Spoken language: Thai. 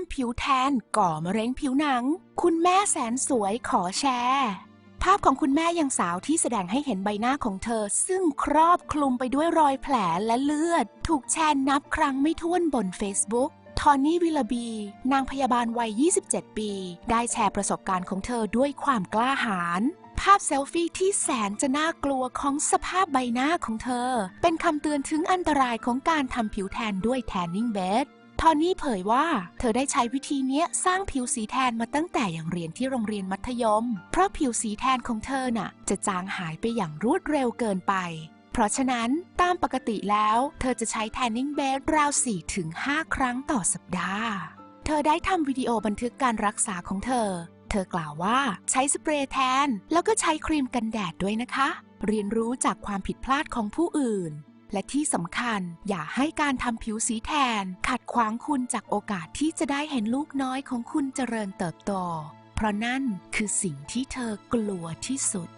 ำผิวแทนก่อมะเร็งผิวหนัง คุณแม่แสนสวยขอแชร์ ภาพของคุณแม่ยังสาวที่แสดงให้เห็นใบหน้าของเธอ ซึ่งครอบคลุมไปด้วยรอยแผลและเลือด ถูกแชร์นับครั้งไม่ถ้วนบน Facebook ทอนนี่วิลบี นางพยาบาลวัย 27 ปี ได้แชร์ประสบการณ์ของเธอด้วยความกล้าหาญภาพเซลฟี่ที่แสนจะน่ากลัวของสภาพใบหน้าของเธอ เป็นคำเตือนถึงอันตรายของการทำผิวแทนด้วยแทนนิ่งเบด ทอนนี่เผยว่า เธอได้ใช้วิธีเนี้ยสร้างผิวสีแทนมาตั้งแต่อยังเรียนที่โรงเรียนมัธยม เพราะผิวสีแทนของเธอน่ะ จะจางหายไปอย่างรวดเร็วเกินไป เพราะฉะนั้นตามปกติแล้ว เธอจะใช้แทนนิ่งเบดราว4-5ครั้งต่อสัปดาห์ เธอได้ทำวิดีโอบันทึกการรักษาของเธอ เธอกล่าวว่าใช้สเปรย์แทน แล้วก็ใช้ครีมกันแดดด้วยนะคะ เรียนรู้จากความผิดพลาดของผู้อื่น และที่สำคัญ อย่าให้การทำผิวสีแทน ขัดขวางคุณจากโอกาสที่จะได้เห็นลูกน้อยของคุณเจริญเติบโต เพราะนั่นคือสิ่งที่เธอกลัวที่สุด